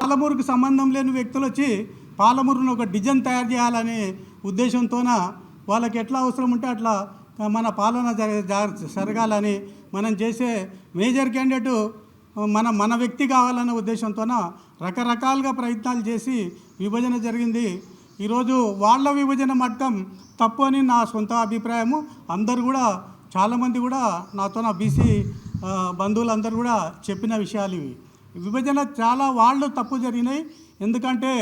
పాలమూరుకు సంబంధం లేని వ్యక్తులు వచ్చి పాలమూరును ఒక డిజైన్ తయారు చేయాలనే ఉద్దేశంతోన వాళ్ళకి ఎట్లా అవసరం ఉంటే అట్లా మన పాలన జరగాలని మనం చేసే మేజర్ క్యాండిడేట్ మన మన వ్యక్తి కావాలనే ఉద్దేశంతోన రకరకాలుగా ప్రయత్నాలు చేసి విభజన జరిగింది. ఈరోజు వాళ్ళ విభజన మట్టం తప్పు అని నా సొంత అభిప్రాయము. అందరు కూడా చాలామంది కూడా నాతో నా బీసీ బంధువులందరూ కూడా చెప్పిన విషయాలు ఇవి. విభజన చాలా వాళ్ళు తప్పు జరిగినాయి. ఎందుకంటే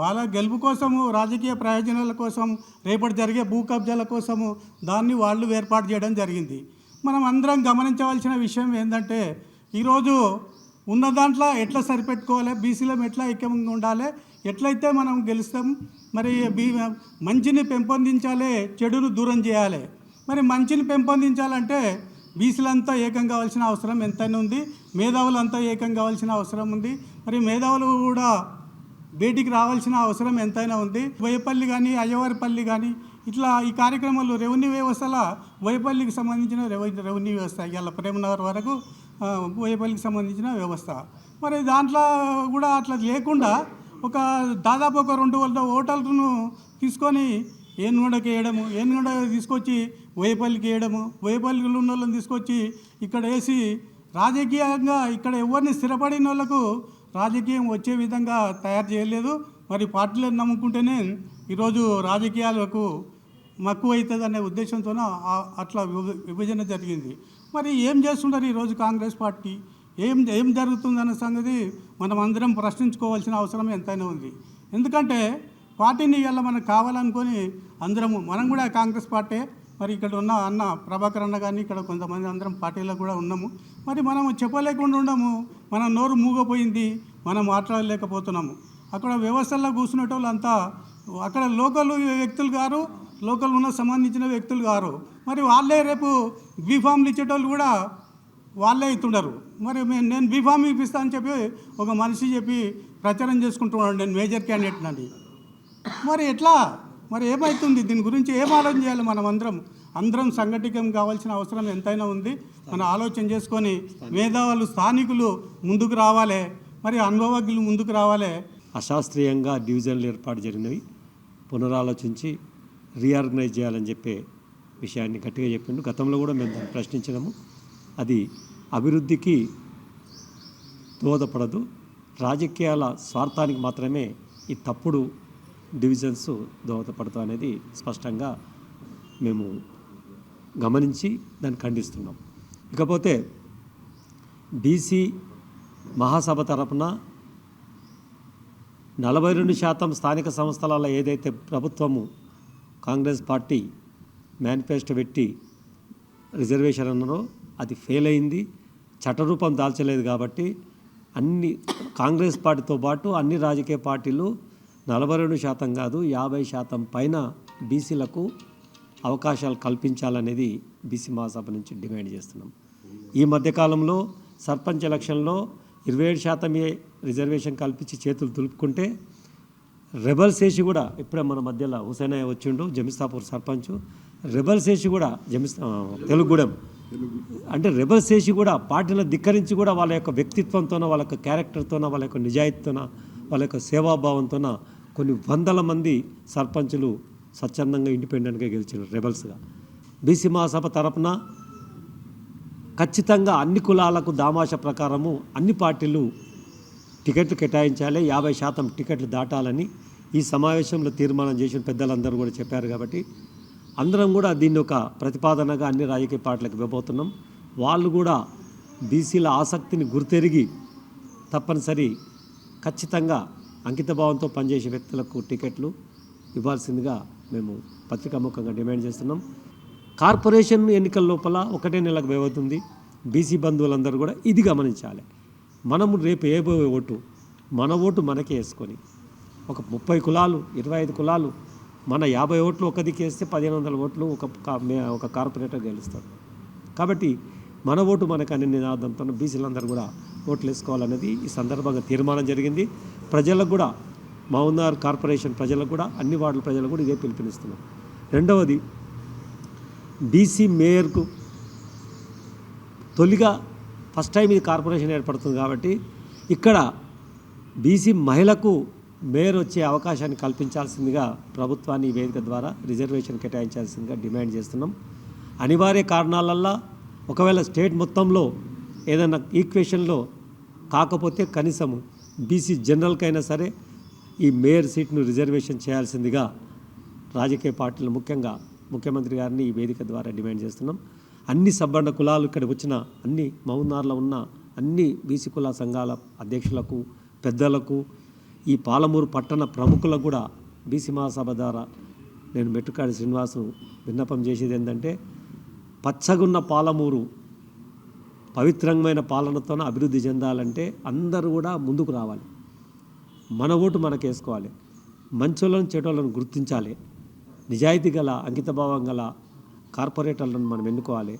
వాళ్ళ గెలుపు కోసము రాజకీయ ప్రయోజనాల కోసం రేపటి జరిగే భూ కబ్జాల కోసము దాన్ని వాళ్ళు ఏర్పాటు చేయడం జరిగింది. మనం అందరం గమనించవలసిన విషయం ఏంటంటే ఈరోజు ఉన్న దాంట్లో ఎట్లా సరిపెట్టుకోవాలి బీసీలో ఎట్లా ఐక్యంగా ఉండాలి ఎట్లయితే మనం గెలుస్తాం మరి మంచిని పెంపొందించాలి చెడును దూరం చేయాలి. మరి మంచిని పెంపొందించాలంటే బీసీలంతా ఏకం కావాల్సిన అవసరం ఎంతైనా ఉంది మేధావులంతా ఏకం కావాల్సిన అవసరం ఉంది మరి మేధావులు కూడా బయటికి రావాల్సిన అవసరం ఎంతైనా ఉంది. బోయపల్లి కానీ అయ్యవారిపల్లి కానీ ఇట్లా ఈ కార్యక్రమాలు రెవెన్యూ వ్యవస్థల బోయపల్లికి సంబంధించిన రెవెన్యూ వ్యవస్థ ఇవాళ ప్రేమనగర్ వరకు ఆ, బోయపల్లికి సంబంధించిన వ్యవస్థ. మరి దాంట్లో కూడా అట్లా లేకుండా ఒక దాదాపు ఒక రెండు వందల ఓటర్లను తీసుకొని ఏనుగుండకి వేయడము ఏనుగడ తీసుకొచ్చి బోయపల్లికి వేయడము బోయపల్లిలో ఉన్న వాళ్ళని తీసుకొచ్చి ఇక్కడ వేసి రాజకీయంగా ఇక్కడ ఎవరిని స్థిరపడిన వాళ్ళకు రాజకీయం వచ్చే విధంగా తయారు చేయలేదు. మరి పార్టీలను నమ్ముకుంటేనే ఈరోజు రాజకీయాలకు మక్కువ అవుతుంది అనే ఉద్దేశంతో అట్లా విభ- విభజన జరిగింది. మరి ఏం చేస్తున్నారు ఈరోజు కాంగ్రెస్ పార్టీ? ఏం ఏం జరుగుతుందన్న సంగతి మనం అందరం ప్రశ్నించుకోవాల్సిన అవసరం ఎంతైనా ఉంది. ఎందుకంటే పార్టీని ఇవాళ మనకు కావాలనుకొని అందరము మనం కూడా కాంగ్రెస్ పార్టీ మరి ఇక్కడ ఉన్న అన్న ప్రభాకర్ అన్న కానీ ఇక్కడ కొంతమంది అందరం పార్టీలో కూడా ఉన్నాము. మరి మనం చెప్పలేకుండా ఉండము. మన నోరు మూగపోయింది. మనం మాట్లాడలేకపోతున్నాము. అక్కడ వ్యవస్థల్లో కూర్చునేటోళ్ళంతా అక్కడ లోకల్ వ్యక్తులు గారు లోకల్ ఉన్న సంబంధించిన వ్యక్తులు గారు మరి వాళ్ళే రేపు బీఫామ్లు ఇచ్చేటోళ్ళు కూడా వాళ్ళే ఇస్తుండరు. మరి మే- నేను బీఫామ్ ఇప్పిస్తా అని చెప్పి ఒక మనిషి చెప్పి ప్రచారం చేసుకుంటున్నాడు నేను మేజర్ క్యాండిడేట్ అని మరి ఎట్లా? మరి ఏమవుతుంది దీని గురించి ఏం ఆలోచన చేయాలి మనం అందరం? అందరం సంఘటికం కావాల్సిన అవసరం ఎంతైనా ఉంది. మనం ఆలోచన చేసుకొని మేధావులు స్థానికులు ముందుకు రావాలి. మరి అనుభవజ్ఞులు ముందుకు రావాలి. అశాస్త్రీయంగా డివిజన్లు ఏర్పాటు జరిగినవి. పునరాలోచించి రీఆర్గనైజ్ చేయాలని చెప్పే విషయాన్ని గట్టిగా చెప్పిండు. గతంలో కూడా మేము దాన్ని ప్రశ్నించినాము. అది అభివృద్ధికి దోహదపడదు. రాజకీయాల స్వార్థానికి మాత్రమే ఈ తప్పుడు డివిజన్స్ దోహదపడతా అనేది స్పష్టంగా మేము గమనించి దాన్ని ఖండిస్తున్నాం. ఇకపోతే బీసీ మహాసభ తరపున నలభై రెండు శాతం స్థానిక సంస్థలలో ఏదైతే ప్రభుత్వము కాంగ్రెస్ పార్టీ మేనిఫెస్టో పెట్టి రిజర్వేషన్ అన్నారో అది ఫెయిల్ అయింది. చట్టరూపం దాల్చలేదు కాబట్టి అన్ని కాంగ్రెస్ పార్టీతో పాటు అన్ని రాజకీయ పార్టీలు నలభై రెండు శాతం కాదు యాభై శాతం పైన బీసీలకు అవకాశాలు కల్పించాలనేది బీసీ మహాసభ నుంచి డిమాండ్ చేస్తున్నాం. ఈ మధ్యకాలంలో సర్పంచ్ ఎలక్షన్లో ఇరవై ఏడు శాతమే రిజర్వేషన్ కల్పించి చేతులు దులుపుకుంటే రెబల్స్ వేసి కూడా ఇప్పుడే మన మధ్యలో హుసేనయ్య వచ్చిండు జమిస్తాపూర్ సర్పంచ్. రెబల్స్ వేసి కూడా జమిస్తా తెలుగుగూడెం. అంటే రెబల్స్ చేసి కూడా పార్టీలో ధిక్కరించి కూడా వాళ్ళ యొక్క వ్యక్తిత్వంతోన వాళ్ళ యొక్క క్యారెక్టర్తోన వాళ్ళ యొక్క నిజాయితీతోన వాళ్ళ యొక్క సేవాభావంతోన కొన్ని వందల మంది సర్పంచులు స్వచ్ఛందంగా ఇండిపెండెంట్గా గెలిచినారు రెబల్స్గా బీసీ మహాసభ తరపున ఖచ్చితంగా అన్ని కులాలకు దామాష ప్రకారము అన్ని పార్టీలు టికెట్లు కేటాయించాలి యాభై శాతం టికెట్లు దాటాలని ఈ సమావేశంలో తీర్మానం చేసిన పెద్దలందరూ కూడా చెప్పారు కాబట్టి అందరం కూడా దీన్ని ఒక ప్రతిపాదనగా అన్ని రాజకీయ పార్టీలకు ఇవ్వబోతున్నాం. వాళ్ళు కూడా బీసీల ఆసక్తిని గుర్తెరిగి తప్పనిసరి ఖచ్చితంగా అంకితభావంతో పనిచేసే వ్యక్తులకు టికెట్లు ఇవ్వాల్సిందిగా మేము పత్రికాముఖంగా డిమాండ్ చేస్తున్నాం. కార్పొరేషన్ ఎన్నికల లోపల ఒకటే నెలకు వ్యవతుంది బీసీ బంధువులందరూ కూడా ఇది గమనించాలి. మనము రేపు వేయబోయే ఓటు మన ఓటు మనకే వేసుకొని ఒక ముప్పై కులాలు ఇరవై ఐదు కులాలు మన యాభై ఓట్లు ఒక దిక్కేస్తే పదిహేను వందల ఓట్లు ఒక కా- మే- ఒక కార్పొరేటర్ గెలుస్తారు కాబట్టి మన ఓటు మనకు అనే నినాదంతో బీసీలందరూ కూడా ఓట్లు వేసుకోవాలనేది ఈ సందర్భంగా తీర్మానం జరిగింది. ప్రజలకు కూడా మౌనార్ కార్పొరేషన్ ప్రజలకు కూడా అన్ని వార్డుల ప్రజలకు కూడా ఇదే పిలుపునిస్తున్నాం. రెండవది బీసీ మేయర్కు తొలిగా ఫస్ట్ టైం ఇది కార్పొరేషన్ ఏర్పడుతుంది కాబట్టి ఇక్కడ బీసీ మహిళకు మేయర్ వచ్చే అవకాశాన్ని కల్పించాల్సిందిగా ప్రభుత్వాన్ని ఈ వేదిక ద్వారా రిజర్వేషన్ కేటాయించాల్సిందిగా డిమాండ్ చేస్తున్నాం. అనివార్య కారణాలల్లా ఒకవేళ స్టేట్ మొత్తంలో ఏదైనా ఈక్వేషన్లో కాకపోతే కనీసం బీసీ జనరల్కైనా సరే ఈ మేయర్ సీట్ను రిజర్వేషన్ చేయాల్సిందిగా రాజకీయ పార్టీలు ముఖ్యంగా ముఖ్యమంత్రి గారిని ఈ వేదిక ద్వారా డిమాండ్ చేస్తున్నాం. అన్ని సబ్బండ కులాలు ఇక్కడ వచ్చిన అన్ని మౌనార్లో ఉన్న అన్ని బీసీ కుల సంఘాల అధ్యక్షులకు పెద్దలకు ఈ పాలమూరు పట్టణ ప్రముఖులకు కూడా బీసీ మహాసభ ద్వారా నేను మెట్టుకాడి శ్రీనివాసు విన్నపం చేసేది ఏంటంటే పచ్చగున్న పాలమూరు పవిత్రమైన పాలనతోనే అభివృద్ధి చెందాలంటే అందరూ కూడా ముందుకు రావాలి. మన ఓటు మనకేసుకోవాలి. మంచోళ్ళను చెడోళ్ళను గుర్తించాలి. నిజాయితీ గల అంకితభావం గల కార్పొరేటర్లను మనం ఎన్నుకోవాలి.